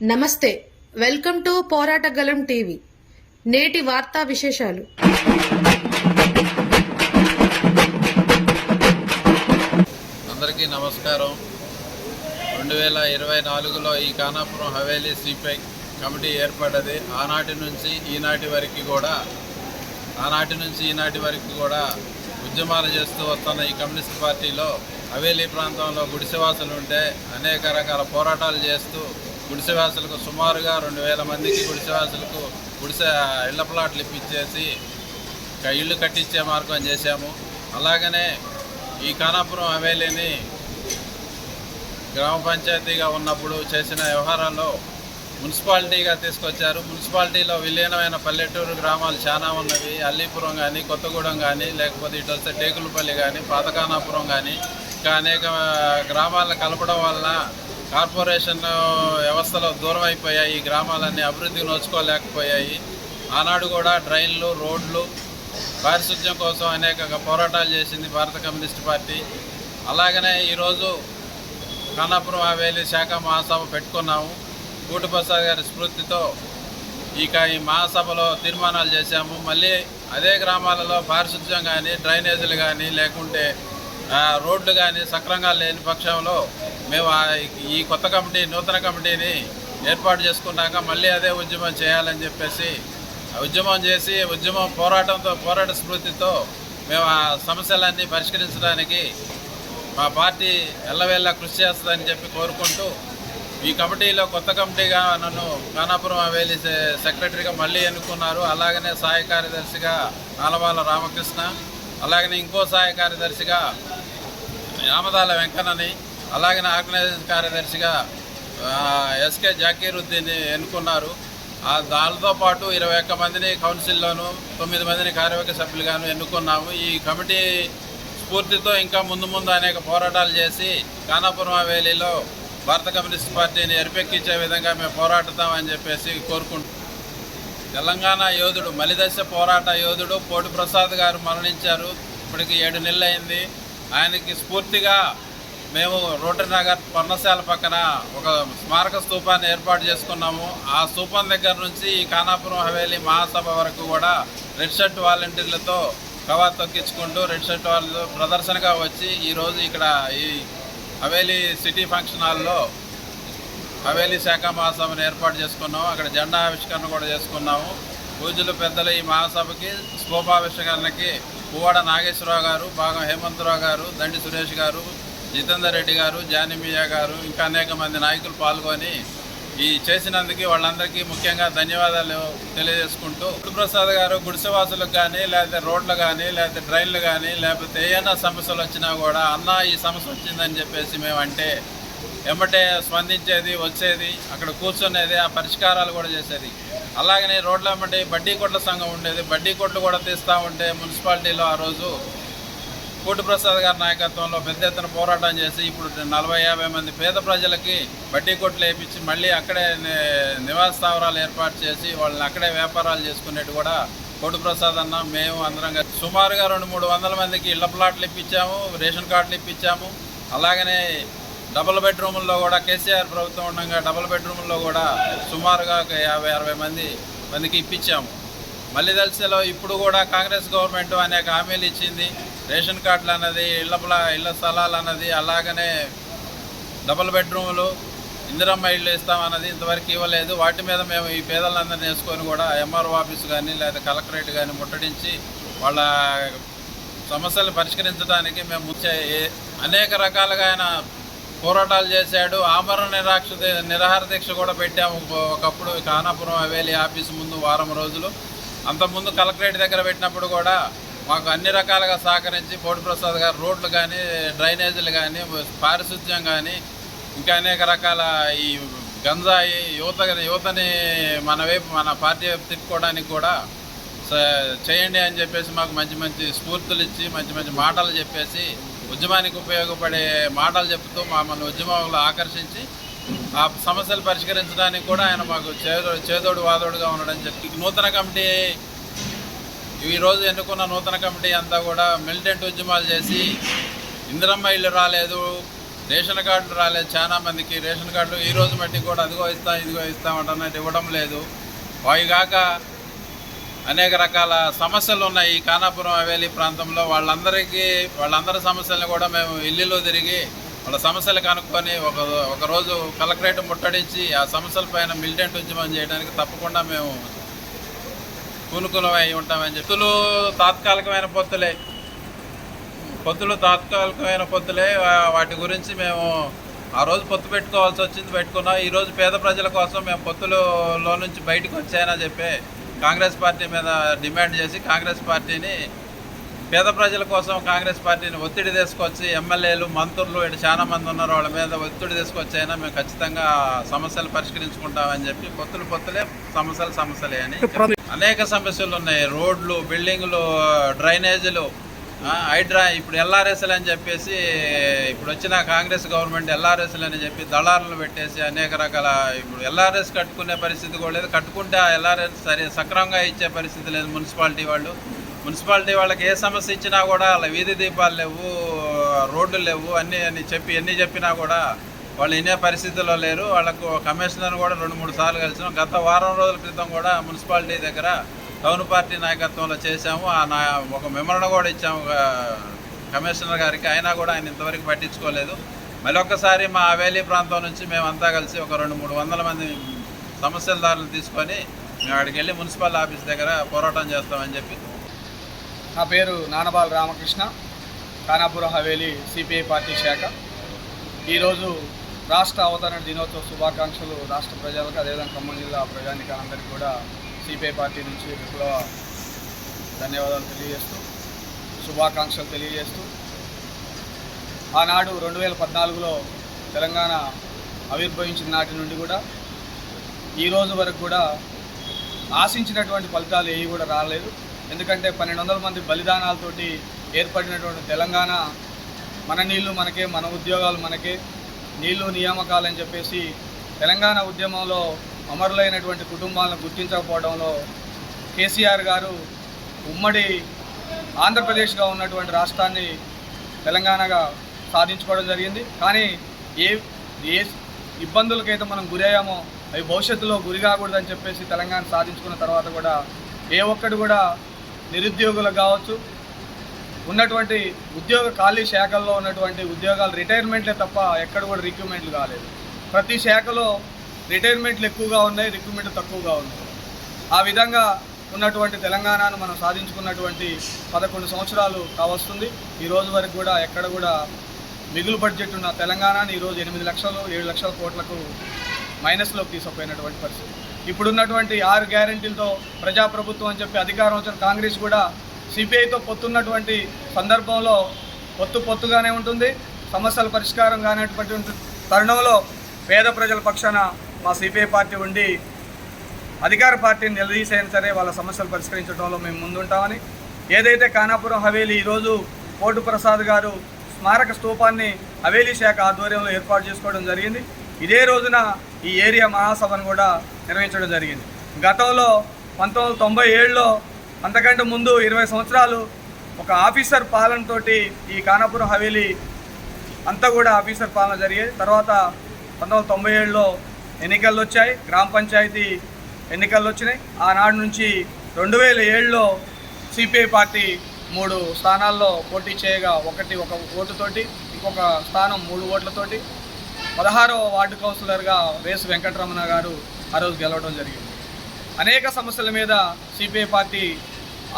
నమస్తే welcome to పోరాటగలం TV. నేటి వార్తా విశేషాలు. అందరికీ నమస్కారం. రెండు వేల ఇరవై నాలుగులో ఈ కానాపురం హవేలీ సిపిఐ కమిటీ ఏర్పడ్డది. ఆనాటి నుంచి ఈనాటి వరకు కూడా ఆనాటి నుంచి ఈనాటి వరకు కూడా ఉద్యమాలు చేస్తూ వస్తున్న ఈ కమ్యూనిస్ట్ పార్టీలో హవేలీ ప్రాంతంలో గుడిసెవాసులు ఉంటే అనేక రకాల పోరాటాలు చేస్తూ గుడిసెవాసులకు సుమారుగా రెండు వేల మందికి గుడిసెవాసులకు గుడిసె ఇళ్ళ ప్లాట్లు ఇప్పించేసి ఇళ్ళు ఇల్లు కట్టించే మార్గం చేశాము. అలాగనే ఈ కానాపురం హవేలీని గ్రామ పంచాయతీగా ఉన్నప్పుడు చేసిన వ్యవహారాల్లో మున్సిపాలిటీగా తీసుకొచ్చారు. మున్సిపాలిటీలో విలీనమైన పల్లెటూరు గ్రామాలు చాలా ఉన్నవి. అల్లీపురం కానీ కొత్తగూడెం కానీ లేకపోతే ఇటు వస్తే టేకులపల్లి కానీ పాతకానాపురం కానీ ఇంకా అనేక గ్రామాలను కలపడం వలన కార్పొరేషన్ వ్యవస్థలో దూరం అయిపోయాయి ఈ గ్రామాలన్నీ అభివృద్ధి నోచుకోలేకపోయాయి. ఆనాడు కూడా డ్రైన్లు రోడ్లు పారిశుద్ధ్యం కోసం అనేక పోరాటాలు చేసింది భారత కమ్యూనిస్ట్ పార్టీ. అలాగనే ఈరోజు ఖానాపురం హవేలి శాఖ మహాసభ పెట్టుకున్నాము. కూటిప్రసాద్ గారి స్ఫూర్తితో ఇక ఈ మహాసభలో తీర్మానాలు చేశాము. మళ్ళీ అదే గ్రామాలలో పారిశుద్ధ్యం కానీ డ్రైనేజీలు కానీ లేకుంటే రోడ్లు కానీ సక్రంగా లేని పక్షంలో మేము ఆ ఈ కొత్త కమిటీ నూతన కమిటీని ఏర్పాటు చేసుకున్నాక మళ్ళీ అదే ఉద్యమం చేయాలని చెప్పేసి ఉద్యమం చేసి ఉద్యమం పోరాటంతో పోరాట స్ఫూర్తితో మేము ఆ సమస్యలన్నీ పరిష్కరించడానికి మా పార్టీ ఎల్లవేళ్ళ కృషి చేస్తుందని చెప్పి కోరుకుంటూ ఈ కమిటీలో కొత్త కమిటీగా నన్ను కానాపురం హవేలీ సెక్రటరీగా మళ్ళీ ఎన్నుకున్నారు. అలాగనే సహాయ కార్యదర్శిగా ఆలవాల రామకృష్ణ అలాగనే ఇంకో సహాయ కార్యదర్శిగా యామదాల వెంకన్నని అలాగే నా ఆర్గనైజేషన్ కార్యదర్శిగా ఎస్కే జాకీరుద్దీన్ని ఎన్నుకున్నారు. దానితో పాటు ఇరవై ఒక్క మందిని కౌన్సిల్లోను తొమ్మిది మందిని కార్యవర్గ సభ్యులుగాను ఎన్నుకున్నాము. ఈ కమిటీ స్ఫూర్తితో ఇంకా ముందు ముందు అనేక పోరాటాలు చేసి కానాపురమావేలిలో భారత కమ్యూనిస్ట్ పార్టీని ఎరిపెక్కించే విధంగా మేము పోరాడుతామని చెప్పేసి కోరుకుంటున్నాం. తెలంగాణ యోధుడు మలిదశ పోరాట యోధుడు పోటు ప్రసాద్ గారు మరణించారు. ఇప్పటికి ఏడు నెలలు అయింది ఆయనకి స్ఫూర్తిగా మేము రోటరీ నగర్ పర్ణశాల పక్కన ఒక స్మారక స్తూపాన్ని ఏర్పాటు చేసుకున్నాము. ఆ స్తూపం దగ్గర నుంచి ఈ ఖానాపురం హవేలీ మహాసభ వరకు కూడా రెడ్ షర్ట్ వాలంటీర్లతో కవర్ తొక్కించుకుంటూ రెడ్ షర్ట్ వాళ్ళు ప్రదర్శనగా వచ్చి ఈరోజు ఇక్కడ ఈ హవేలీ సిటీ ఫంక్షన్ హాల్లో హవేలీ శాఖ మహాసభను ఏర్పాటు చేసుకున్నాము. అక్కడ జెండా ఆవిష్కరణ కూడా చేసుకున్నాము. పూజలు పెద్దలు ఈ మహాసభకి స్థూపావిష్కరణకి పువ్వాడ నాగేశ్వరరావు గారు భాగం హేమంతరావు గారు దండి సురేష్ గారు జితేందర్ రెడ్డి గారు జానిమియా గారు ఇంకా అనేక మంది నాయకులు పాల్గొని ఈ చేసినందుకు వాళ్ళందరికీ ముఖ్యంగా ధన్యవాదాలు తెలియజేసుకుంటూ గురుప్రసాద్ గారు గుడిసెవాసులకు కానీ లేకపోతే రోడ్లు కానీ లేకపోతే ట్రైన్లు కానీ లేకపోతే ఏమైనా సమస్యలు వచ్చినా కూడా అన్న ఈ సమస్య వచ్చిందని చెప్పేసి మేమంటే ఎమ్మటే స్పందించేది వచ్చేది అక్కడ కూర్చునేది ఆ పరిష్కారాలు కూడా చేసేది. అలాగనే రోడ్ల వెంబడి బడ్డీ కొట్ల సంఘం ఉండేది. బడ్డీ కొట్లు కూడా తీస్తూ ఉంటే మున్సిపాలిటీలో ఆ రోజు కోటి ప్రసాద్ గారి నాయకత్వంలో పెద్ద ఎత్తున పోరాటం చేసి ఇప్పుడు నలభై యాభై మంది పేద ప్రజలకి బడ్డీ కొట్లు వేయించి మళ్ళీ అక్కడే నివాస స్థావరాలు ఏర్పాటు చేసి వాళ్ళని అక్కడే వ్యాపారాలు చేసుకునేట్టు కూడా కోటి ప్రసాద్ అన్న మేము అందరం సుమారుగా రెండు మూడు వందల మందికి ఇళ్ళ ప్లాట్లు ఇప్పించాము రేషన్ కార్డులు ఇప్పించాము. అలాగనే డబుల్ బెడ్రూముల్లో కూడా కేసీఆర్ ప్రభుత్వం ఉండగా డబుల్ బెడ్రూముల్లో కూడా సుమారుగా ఒక యాభై అరవై మంది మందికి ఇప్పించాము. మళ్ళీ దళిసలో ఇప్పుడు కూడా కాంగ్రెస్ గవర్నమెంట్ అనేక హామీలు ఇచ్చింది. రేషన్ కార్డులు అన్నది ఇళ్ళ ఇళ్ళ స్థలాలు అన్నది అలాగనే డబుల్ బెడ్రూములు ఇందిరమ్మ ఇళ్ళు ఇస్తామన్నది ఇంతవరకు ఇవ్వలేదు. వాటి మీద మేము ఈ పేదలందరినీ వేసుకొని కూడా ఎంఆర్ఓ ఆఫీస్ కానీ లేదా కలెక్టరేట్ కానీ ముట్టడించి వాళ్ళ సమస్యలు పరిష్కరించడానికి మేము ముచ్చ అనేక రకాలుగా ఆయన పోరాటాలు చేశాడు. ఆమరణ నిరాక్ష నిరాహార దీక్ష కూడా పెట్టాము. ఒకప్పుడు కానాపురం హవేలీ ఆఫీస్ ముందు వారం రోజులు. అంతకుముందు కలెక్టరేట్ దగ్గర పెట్టినప్పుడు కూడా మాకు అన్ని రకాలుగా సహకరించి పోటీ ప్రసాద్ గారు రోడ్లు కానీ డ్రైనేజీలు కానీ పారిశుద్ధ్యం కానీ ఇంకా అనేక రకాల ఈ గంజాయి యువత యువతని మన వైపు మన పార్టీ వైపు తిప్పుకోవడానికి కూడా చేయండి అని చెప్పేసి మాకు మంచి మంచి స్ఫూర్తులు ఇచ్చి మంచి మంచి మాటలు చెప్పేసి ఉద్యమానికి ఉపయోగపడే మాటలు చెప్తూ మమ్మల్ని ఉద్యమంలో ఆకర్షించి ఆ సమస్యలు పరిష్కరించడానికి కూడా ఆయన మాకు చేదో చేదోడు వాదోడుగా ఉండడం చెప్పి నూతన కమిటీ ఈరోజు ఎన్నుకున్న నూతన కమిటీ అంతా కూడా మిలిటెంట్ ఉద్యమాలు చేసి ఇందిరమ్మ ఇల్లు రాలేదు రేషన్ కార్డులు రాలేదు చాలా మందికి. రేషన్ కార్డులు ఈ రోజు మట్టి కూడా అదిగో ఇస్తాం ఇదిగో ఇస్తాం అంటున్నట్టు ఇవ్వడం లేదు. అవి కాక అనేక రకాల సమస్యలు ఉన్నాయి. ఈ ఖానాపురం హవేలీ ప్రాంతంలో వాళ్ళందరికీ వాళ్ళందరి సమస్యలను కూడా మేము ఇల్లులో తిరిగి వాళ్ళ సమస్యలు కనుక్కొని ఒక ఒకరోజు కలెక్టరేట్ ముట్టడించి ఆ సమస్యల పైన మిలిటెంట్ ఉద్యమం చేయడానికి తప్పకుండా మేము కూనుకులమై ఉంటామని చెప్పి పొత్తులు తాత్కాలికమైన పొత్తులే. పొత్తులు తాత్కాలికమైన పొత్తులే. వాటి గురించి మేము ఆ రోజు పొత్తు పెట్టుకోవాల్సి వచ్చింది పెట్టుకున్నాం. ఈరోజు పేద ప్రజల కోసం మేము పొత్తులలో నుంచి బయటకు వచ్చాయని చెప్పి కాంగ్రెస్ పార్టీ మీద డిమాండ్ చేసి కాంగ్రెస్ పార్టీని పేద ప్రజల కోసం కాంగ్రెస్ పార్టీని ఒత్తిడి తీసుకొచ్చి ఎమ్మెల్యేలు మంత్రులు ఇటు చాలా మంది ఉన్నారు. వాళ్ళ మీద ఒత్తిడి తీసుకొచ్చైనా మేము ఖచ్చితంగా సమస్యలు పరిష్కరించుకుంటామని చెప్పి పొత్తులు పొత్తులే సమస్యలు సమస్యలే అని అనేక సమస్యలు ఉన్నాయి. రోడ్లు బిల్డింగ్లు డ్రైనేజీలు హైడ్రా ఇప్పుడు ఎల్ఆర్ఎస్ఎల్ అని చెప్పేసి ఇప్పుడు వచ్చిన కాంగ్రెస్ గవర్నమెంట్ ఎల్ఆర్ఎస్ఎల్ అని చెప్పి దళారులు పెట్టేసి అనేక రకాల ఇప్పుడు ఎల్ఆర్ఎస్ కట్టుకునే పరిస్థితి కూడా లేదు. కట్టుకుంటే ఆ ఎల్ఆర్ఎస్ సరి సక్రమంగా ఇచ్చే పరిస్థితి లేదు మున్సిపాలిటీ వాళ్ళు. మున్సిపాలిటీ వాళ్ళకి ఏ సమస్య ఇచ్చినా కూడా అలా వీధి దీపాలు లేవు రోడ్లు లేవు అన్నీ అని చెప్పి ఎన్ని చెప్పినా కూడా వాళ్ళు వినే పరిస్థితుల్లో లేరు. వాళ్ళకు కమిషనర్ కూడా రెండు మూడు సార్లు కలిసినాం. గత వారం రోజుల క్రితం కూడా మున్సిపాలిటీ దగ్గర టౌన్ పార్టీ నాయకత్వంలో చేశాము. ఆ నా ఒక మెమరణ కూడా ఇచ్చాము. కమిషనర్ గారికి. అయినా కూడా ఆయన ఇంతవరకు పట్టించుకోలేదు. మళ్ళీ ఒక్కసారి మా హవేలీ ప్రాంతం నుంచి మేమంతా కలిసి ఒక రెండు మూడు వందల మంది సమస్యలదారులు తీసుకొని మేము అక్కడికి వెళ్ళి మున్సిపల్ ఆఫీస్ దగ్గర పోరాటం చేస్తామని చెప్పి. నా పేరు నానబాల రామకృష్ణ ఖానాపురం హవేలీ సిపిఐ పార్టీ శాఖ. ఈరోజు రాష్ట్ర అవతరణ దినోత్సవ శుభాకాంక్షలు రాష్ట్ర ప్రజలకు అదేవిధంగా ఖమ్మం జిల్లా ప్రజానికాలందరికీ కూడా సిపిఐ పార్టీ నుంచి విప్లవ ధన్యవాదాలు తెలియజేస్తూ శుభాకాంక్షలు తెలియజేస్తూ ఆనాడు రెండు వేల పద్నాలుగులో తెలంగాణ ఆవిర్భవించిన నాటి నుండి కూడా ఈ రోజు వరకు కూడా ఆశించినటువంటి ఫలితాలు ఏవి కూడా రాలేదు. ఎందుకంటే పన్నెండు వందల మంది బలిదానాలతోటి ఏర్పడినటువంటి తెలంగాణ మన నీళ్ళు మనకే మన ఉద్యోగాలు మనకే నీళ్ళు నియామకాలని చెప్పేసి తెలంగాణ ఉద్యమంలో అమరులైనటువంటి కుటుంబాలను గుర్తించకపోవడంలో కేసీఆర్ గారు ఉమ్మడి ఆంధ్రప్రదేశ్గా ఉన్నటువంటి రాష్ట్రాన్ని తెలంగాణగా సాధించుకోవడం జరిగింది. కానీ ఏ ఏ ఇబ్బందులకైతే మనం గురయ్యామో అవి భవిష్యత్తులో గురి కాకూడదని చెప్పేసి తెలంగాణ సాధించుకున్న తర్వాత కూడా ఏ ఒక్కడు కూడా నిరుద్యోగులకు కావచ్చు ఉన్నటువంటి ఉద్యోగ ఖాళీ శాఖల్లో ఉన్నటువంటి ఉద్యోగాలు రిటైర్మెంట్లే తప్ప ఎక్కడ కూడా రిక్రూట్మెంట్లు కాలేదు. ప్రతి శాఖలో రిటైర్మెంట్లు ఎక్కువగా ఉన్నాయి రిక్రూట్మెంట్ తక్కువగా ఉన్నాయి. ఆ విధంగా ఉన్నటువంటి తెలంగాణను మనం సాధించుకున్నటువంటి పదకొండు సంవత్సరాలు కావస్తుంది. ఈ రోజు వరకు కూడా ఎక్కడ కూడా మిగులు బడ్జెట్ ఉన్న తెలంగాణని ఈరోజు ఎనిమిది లక్షలు ఏడు లక్షల కోట్లకు మైనస్లోకి తీసుకుపోయినటువంటి పరిస్థితి. ఇప్పుడున్నటువంటి ఆరు గ్యారంటీలతో ప్రజాప్రభుత్వం అని చెప్పి అధికారం వచ్చిన కాంగ్రెస్ కూడా సిపిఐతో పొత్తున్నటువంటి సందర్భంలో పొత్తు పొత్తుగానే ఉంటుంది. సమస్యల పరిష్కారం కానటువంటి తరుణంలో పేద ప్రజల పక్షాన మా సిపిఐ పార్టీ ఉండి అధికార పార్టీని నిలదీసైనా సరే వాళ్ళ సమస్యలు పరిష్కరించడంలో మేము ముందుంటామని ఏదైతే ఖానాపురం హవేలీ ఈరోజు కోటు ప్రసాద్ గారు స్మారక స్తూపాన్ని హవేలీ శాఖ ఆధ్వర్యంలో ఏర్పాటు చేసుకోవడం జరిగింది. ఇదే రోజున ఈ ఏరియా మహాసభను కూడా నిర్వహించడం జరిగింది. గతంలో పంతొమ్మిది వందల తొంభై ఏడులో అంతకంటే ముందు ఇరవై సంవత్సరాలు ఒక ఆఫీసర్ పాలనతోటి ఈ ఖానాపురం హవేలీ అంతా కూడా ఆఫీసర్ పాలన జరిగేది. తర్వాత పంతొమ్మిది వందల తొంభై ఏడులో ఎన్నికలు వచ్చాయి. గ్రామ పంచాయతీ ఎన్నికలు వచ్చినాయి. ఆనాడు నుంచి రెండు వేల ఏడులో సిపిఐ పార్టీ మూడు స్థానాల్లో పోటీ చేయగా ఒకటి ఒక ఓటుతోటి ఇంకొక స్థానం మూడు ఓట్లతోటి పదహారవ వార్డు కౌన్సిలర్గా వేసు వెంకటరమణ గారు ఆ రోజు గెలవడం జరిగింది. అనేక సమస్యల మీద సిపిఐ పార్టీ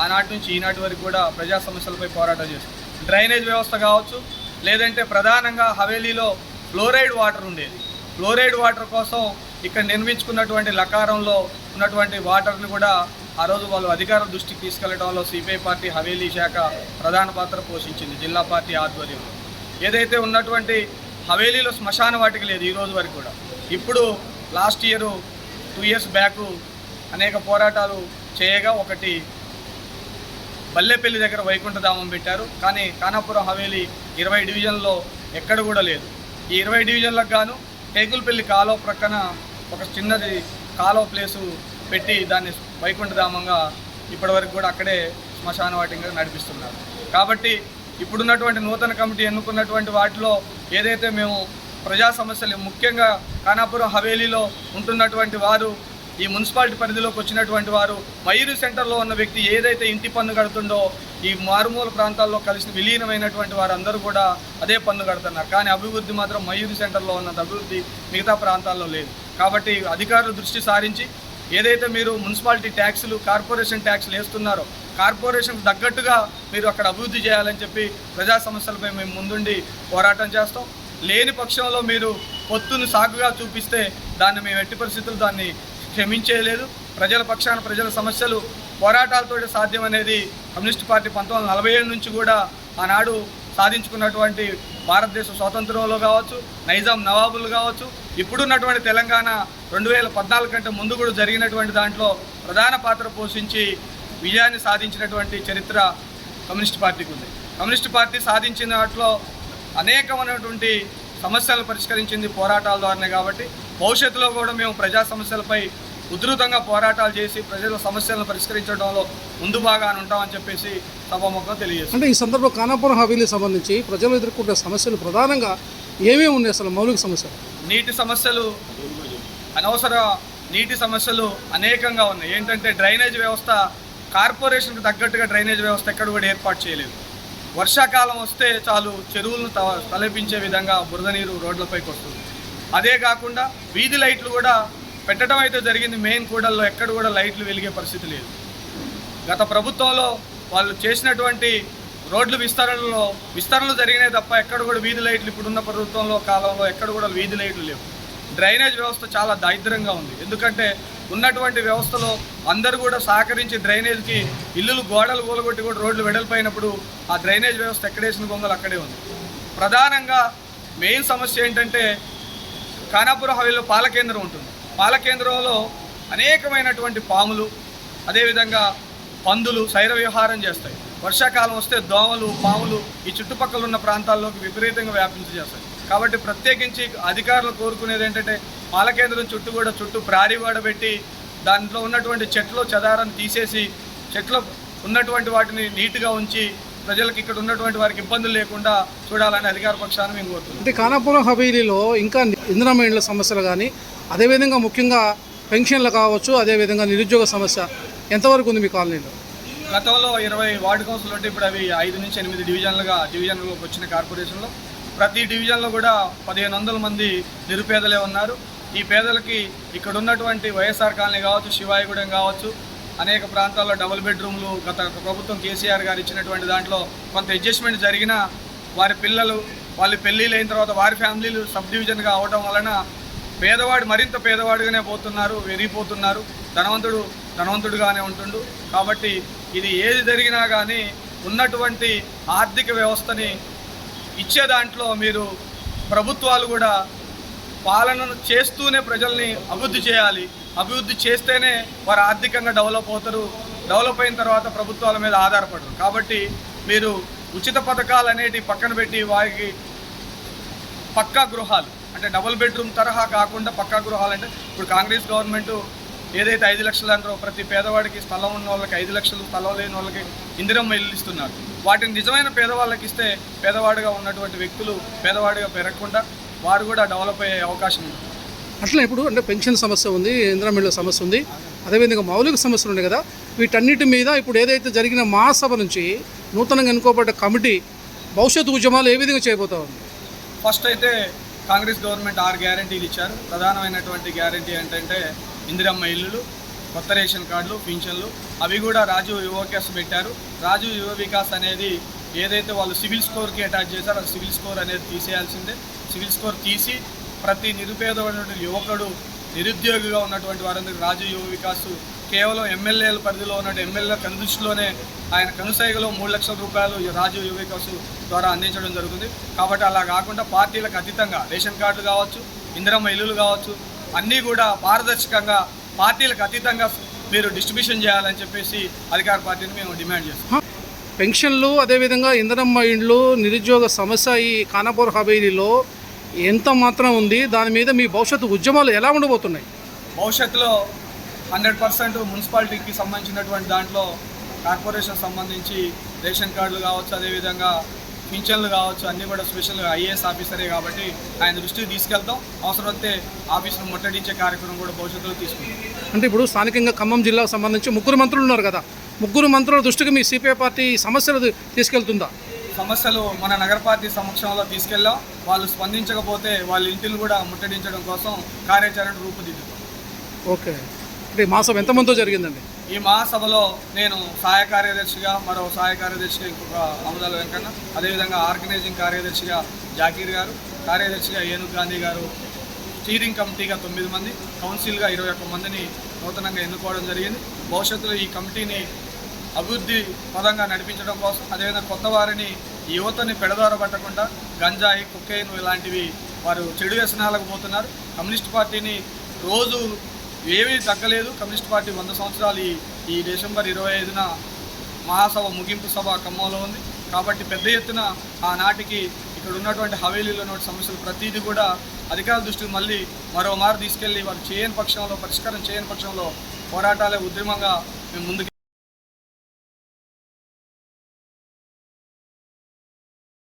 ఆనాటి నుంచి ఈనాటి వరకు కూడా ప్రజా సమస్యలపై పోరాటం చేస్తుంది డ్రైనేజ్ వ్యవస్థ కావచ్చు లేదంటే ప్రధానంగా హవేలీలో ఫ్లోరైడ్ వాటర్ ఉండేది. ఫ్లోరైడ్ వాటర్ కోసం ఇక్కడ నిర్మించుకున్నటువంటి లకారంలో ఉన్నటువంటి వాటర్ని కూడా ఆ రోజు వాళ్ళు అధికార దృష్టికి తీసుకెళ్ళడంలో సిపిఐ పార్టీ హవేలీ శాఖ ప్రధాన పాత్ర పోషించింది జిల్లా పార్టీ ఆధ్వర్యంలో. ఏదైతే ఉన్నటువంటి హవేలీలో శ్మశాన వాటిక లేదు ఈ రోజు వరకు కూడా. ఇప్పుడు last year two years back అనేక పోరాటాలు చేయగా ఒకటి బల్లెపల్లి దగ్గర వైకుంఠధామం పెట్టారు. కానీ కానాపురం హవేలీ ఇరవై డివిజన్లో ఎక్కడ కూడా లేదు. ఈ ఇరవై డివిజన్లకు గాను టేకులపల్లి కాలువ ప్రక్కన ఒక చిన్నది కాలువ ప్లేసు పెట్టి దాన్ని వైకుంఠధామంగా ఇప్పటివరకు కూడా అక్కడే శ్మశాన వాటిగా నడిపిస్తున్నారు. కాబట్టి ఇప్పుడున్నటువంటి నూతన కమిటీ ఎన్నుకున్నటువంటి వాటిలో ఏదైతే మేము ప్రజా సమస్యలు ముఖ్యంగా ఖానాపురం హవేలీలో ఉంటున్నటువంటి వారు ఈ మున్సిపాలిటీ పరిధిలోకి వచ్చినటువంటి వారు మయూరు సెంటర్లో ఉన్న వ్యక్తి ఏదైతే ఇంటి పన్ను కడుతుండో ఈ మారుమూల ప్రాంతాల్లో కలిసి విలీనమైనటువంటి వారందరూ కూడా అదే పన్ను కడుతున్నారు. కానీ అభివృద్ధి మాత్రం మయూరు సెంటర్లో ఉన్నది అభివృద్ధి మిగతా ప్రాంతాల్లో లేదు. కాబట్టి అధికారులు దృష్టి సారించి ఏదైతే మీరు మున్సిపాలిటీ ట్యాక్సులు కార్పొరేషన్ ట్యాక్సులు వేస్తున్నారో కార్పొరేషన్ తగ్గట్టుగా మీరు అక్కడ అభివృద్ధి చేయాలని చెప్పి ప్రజా సమస్యలపై మేము ముందుండి పోరాటం చేస్తాం. లేని పక్షంలో మీరు పొత్తును సాకుగా చూపిస్తే దాన్ని మేము ఎట్టి పరిస్థితులు దాన్ని క్షమించేయలేదు. ప్రజల పక్షాన ప్రజల సమస్యలు పోరాటాలతో సాధ్యం అనేది కమ్యూనిస్ట్ పార్టీ పంతొమ్మిది నలభై ఏడు నుంచి కూడా ఆనాడు సాధించుకున్నటువంటి భారతదేశ స్వాతంత్రంలో కావచ్చు నైజాం నవాబులు కావచ్చు ఇప్పుడున్నటువంటి తెలంగాణ రెండు వేల పద్నాలుగు కంటే ముందు కూడా జరిగినటువంటి దాంట్లో ప్రధాన పాత్ర పోషించి విజయాన్ని సాధించినటువంటి చరిత్ర కమ్యూనిస్ట్ పార్టీకి ఉంది. కమ్యూనిస్ట్ పార్టీ సాధించిన వాటిలో అనేకమైనటువంటి సమస్యలు పరిష్కరించింది పోరాటాల ద్వారానే కాబట్టి భవిష్యత్తులో కూడా మేము ప్రజా సమస్యలపై ఉధృతంగా పోరాటాలు చేసి ప్రజల సమస్యలను పరిష్కరించడంలో ముందు బాగా ఉంటామని చెప్పేసి సభాముఖంగా తెలియజేస్తాం అంటే ఈ సందర్భంలో ఖానాపురం హవేలీ సంబంధించి ప్రజలు ఎదుర్కొంటున్న సమస్యలు ప్రధానంగా ఏమేమి ఉన్నాయి అసలు మౌలిక సమస్యలు? నీటి సమస్యలు అనవసర నీటి సమస్యలు అనేకంగా ఉన్నాయి. ఏంటంటే డ్రైనేజ్ వ్యవస్థ కార్పొరేషన్కి తగ్గట్టుగా డ్రైనేజ్ వ్యవస్థ ఎక్కడ కూడా ఏర్పాటు చేయలేదు. వర్షాకాలం వస్తే చాలు చెరువులను తలపించే విధంగా బురద నీరు రోడ్లపైకి వస్తుంది. అదే కాకుండా వీధి లైట్లు కూడా పెట్టడం అయితే జరిగింది. మెయిన్ కూడల్లో ఎక్కడ కూడా లైట్లు వెలిగే పరిస్థితి లేదు. గత ప్రభుత్వంలో వాళ్ళు చేసినటువంటి రోడ్లు విస్తరణలో విస్తరణలు జరిగినాయి తప్ప ఎక్కడ కూడా వీధి లైట్లు ఇప్పుడున్న ప్రభుత్వంలో కాలంలో ఎక్కడ కూడా వీధి లైట్లు లేవు. డ్రైనేజ్ వ్యవస్థ చాలా దరిద్రంగా ఉంది. ఎందుకంటే ఉన్నటువంటి వ్యవస్థలో అందరూ కూడా సహకరించి డ్రైనేజ్కి ఇల్లులు గోడలు కూలగొట్టి కూడా రోడ్లు వెడల్పోయినప్పుడు ఆ డ్రైనేజ్ వ్యవస్థ ఎక్కడేసిన గొంగలు అక్కడే ఉంది. ప్రధానంగా మెయిన్ సమస్య ఏంటంటే ఖానాపుర హవేలీలో పాలకేంద్రం ఉంటుంది. పాలకేంద్రంలో అనేకమైనటువంటి పాములు అదేవిధంగా పందులు శైర విహారం చేస్తాయి. వర్షాకాలం వస్తే దోమలు పాములు ఈ చుట్టుపక్కల ఉన్న ప్రాంతాల్లోకి విపరీతంగా వ్యాపించి చేస్తాయి. కాబట్టి ప్రత్యేకించి అధికారులు కోరుకునేది ఏంటంటే పాలకేంద్రం చుట్టూ కూడా చుట్టూ ప్రారీవాడ పెట్టి దాంట్లో ఉన్నటువంటి చెట్లు చెదారాన్ని తీసేసి చెట్లు ఉన్నటువంటి వాటిని నీట్గా ఉంచి ప్రజలకు ఇక్కడ ఉన్నటువంటి వారికి ఇబ్బందులు లేకుండా చూడాలని అధికార పక్షాన్ని మేము కోరుతున్నాం. అంటే ఖానాపురం హవేలీలో ఇంకా ఇంధన ఇండ్ల సమస్యలు కానీ అదేవిధంగా ముఖ్యంగా పెన్షన్లు కావచ్చు అదేవిధంగా నిరుద్యోగ సమస్య ఎంతవరకు ఉంది మీ కాలనీలో? గతంలో ఇరవై వార్డు కౌన్సిల్ ఉంటే ఇప్పుడు అవి ఐదు నుంచి ఎనిమిది డివిజన్లుగా డివిజన్లోకి వచ్చిన కార్పొరేషన్లో. ప్రతి డివిజన్లో కూడా పదిహేను వందల మంది నిరుపేదలే ఉన్నారు. ఈ పేదలకి ఇక్కడ ఉన్నటువంటి వైఎస్ఆర్ కాలనీ కావచ్చు శివాయిగూడెం కావచ్చు అనేక ప్రాంతాల్లో డబుల్ బెడ్రూమ్లు గత ప్రభుత్వం కేసీఆర్ గారు ఇచ్చినటువంటి దాంట్లో కొంత అడ్జస్ట్మెంట్ జరిగినా వారి పిల్లలు వాళ్ళ పెళ్ళిళ్ళు అయిన తర్వాత వారి ఫ్యామిలీలు సబ్ డివిజన్గా అవడం వలన పేదవాడు మరింత పేదవాడుగానే పోతున్నారు వెరిగిపోతున్నారు ధనవంతుడు ధనవంతుడుగానే ఉంటుండు. కాబట్టి ఇది ఏది జరిగినా కానీ ఉన్నటువంటి ఆర్థిక వ్యవస్థని ఇచ్చే దాంట్లో మీరు ప్రభుత్వాలు కూడా పాలనను చేస్తూనే ప్రజల్ని అభివృద్ధి చేయాలి. అభివృద్ధి చేస్తేనే వారు ఆర్థికంగా డెవలప్ అవుతారు. డెవలప్ అయిన తర్వాత ప్రభుత్వాల మీద ఆధారపడరు. కాబట్టి మీరు ఉచిత పథకాలు అనేటివి పక్కన పెట్టి వారికి పక్కా గృహాలు అంటే డబుల్ బెడ్రూమ్ తరహా కాకుండా పక్కా గృహాలు అంటే ఇప్పుడు కాంగ్రెస్ గవర్నమెంట్ ఏదైతే ఐదు లక్షలు అంటారో ప్రతి పేదవాడికి స్థలం ఉన్న వాళ్ళకి ఐదు లక్షలు స్థలం లేని వాళ్ళకి ఇందిరమ్మ ఇల్లు ఇస్తున్నారు. వాటిని నిజమైన పేదవాళ్ళకి ఇస్తే పేదవాడిగా ఉన్నటువంటి వ్యక్తులు పేదవాడిగా పెరగకుండా వారు కూడా డెవలప్ అయ్యే అవకాశం ఉంది. అట్లా ఇప్పుడు అంటే పెన్షన్ సమస్య ఉంది ఇంధన సమస్య ఉంది అదేవిధంగా మౌలిక సమస్యలు ఉన్నాయి కదా. వీటన్నిటి మీద ఇప్పుడు ఏదైతే జరిగిన మహాసభ నుంచి నూతనంగా ఎన్నుకోబడ్డ కమిటీ భవిష్యత్తు ఉద్యమాలు ఏ విధంగా చేయబోతా ఉంది? ఫస్ట్ అయితే కాంగ్రెస్ గవర్నమెంట్ ఆరు గ్యారంటీలు ఇచ్చారు. ప్రధానమైనటువంటి గ్యారంటీ ఏంటంటే ఇందిరమ్మ ఇల్లులు కొత్త రేషన్ కార్డులు పింఛన్లు అవి కూడా రాజు యువ వికాస్ పెట్టారు. రాజు యువ వికాస్ అనేది ఏదైతే వాళ్ళు సివిల్ స్కోర్కి అటాచ్ చేశారో ఆ సివిల్ స్కోర్ అనేది తీసేయాల్సిందే. సివిల్ స్కోర్ తీసి ప్రతి నిరుపేదమైనటువంటి యువకుడు నిరుద్యోగిగా ఉన్నటువంటి వారందరికీ రాజు యువ వికాస్ కేవలం ఎమ్మెల్యేల పరిధిలో ఉన్నటువంటి ఎమ్మెల్యే కనుదృష్టిలోనే ఆయన కనుసైగలో మూడు లక్షల రూపాయలు రాజీవ్ రాజు యువ వికాస్ ద్వారా అందించడం జరుగుతుంది. కాబట్టి అలా కాకుండా పార్టీలకు అతీతంగా రేషన్ కార్డులు కావచ్చు ఇందిరమ్మ ఇల్లులు కావచ్చు అన్నీ కూడా పారదర్శకంగా పార్టీలకు అతీతంగా మీరు డిస్ట్రిబ్యూషన్ చేయాలని చెప్పేసి అధికార పార్టీని మేము డిమాండ్ చేస్తాం పెన్షన్లు అదేవిధంగా ఇంధనమ్మ ఇండ్లు నిరుద్యోగ సమస్య ఈ ఖానాపూర్ హవేలీలో ఎంత మాత్రం ఉంది దాని మీద మీ భవిష్యత్తు ఉద్యమాలు ఎలా ఉండబోతున్నాయి? భవిష్యత్తులో హండ్రెడ్ పర్సెంట్ మున్సిపాలిటీకి సంబంధించినటువంటి దాంట్లో కార్పొరేషన్ సంబంధించి రేషన్ కార్డులు కావచ్చు అదేవిధంగా పింఛన్లు కావచ్చు అన్నీ కూడా స్పెషల్గా ఐఏఎస్ ఆఫీసరే కాబట్టి ఆయన దృష్టికి తీసుకెళ్తాం. అవసరమైతే ఆఫీసును ముట్టడించే కార్యక్రమం కూడా భవిష్యత్తులో తీసుకుంటాం. అంటే ఇప్పుడు స్థానికంగా ఖమ్మం జిల్లాకు సంబంధించి ముగ్గురు మంత్రులు ఉన్నారు కదా. ముగ్గురు మంత్రుల దృష్టికి మీ సిపిఐ పార్టీ సమస్యలు తీసుకెళ్తుందా? సమస్యలు మన నగర పార్టీ సమక్షంలో తీసుకెళ్ళాం. వాళ్ళు స్పందించకపోతే వాళ్ళ ఇంటిని కూడా ముట్టడించడం కోసం కార్యాచరణ రూపుదిద్దుతాం. ఓకే. అంటే మాసం ఎంతమందితో జరిగిందండి? ఈ మహాసభలో నేను సహాయ కార్యదర్శిగా మరో సహాయ కార్యదర్శిగా ఇంకొక అమదాల వెంకన్న అదేవిధంగా ఆర్గనైజింగ్ కార్యదర్శిగా జాకీర్ గారు కార్యదర్శిగా ఏనుగు గాంధీ గారు స్టీరింగ్ కమిటీగా తొమ్మిది మంది కౌన్సిల్గా ఇరవై ఒక్క మందిని నూతనంగా ఎన్నుకోవడం జరిగింది. భవిష్యత్తులో ఈ కమిటీని అభివృద్ధి పదంగా నడిపించడం కోసం అదేవిధంగా కొత్త వారిని ఈ యువతని పెడదార పట్టకుండా గంజాయి కుక్కైన్ ఇలాంటివి వారు చెడు వ్యసనాలకు పోతున్నారు. కమ్యూనిస్ట్ పార్టీని రోజు ఏమీ తగ్గలేదు. కమ్యూనిస్ట్ పార్టీ వంద సంవత్సరాలు ఈ ఈ డిసెంబర్ ఇరవై ఐదున మహాసభ ముగింపు సభ ఖమ్మంలో ఉంది. కాబట్టి పెద్ద ఎత్తున ఆనాటికి ఇక్కడ ఉన్నటువంటి హవేలీలో ఉన్న సమస్యలు ప్రతిదీ కూడా అధికారుల దృష్టికి మళ్ళీ మరో మారు తీసుకెళ్ళి వారు చేయని పక్షంలో పరిష్కారం చేయని పక్షంలో పోరాటాలే ఉద్యమంగా మేము ముందుకు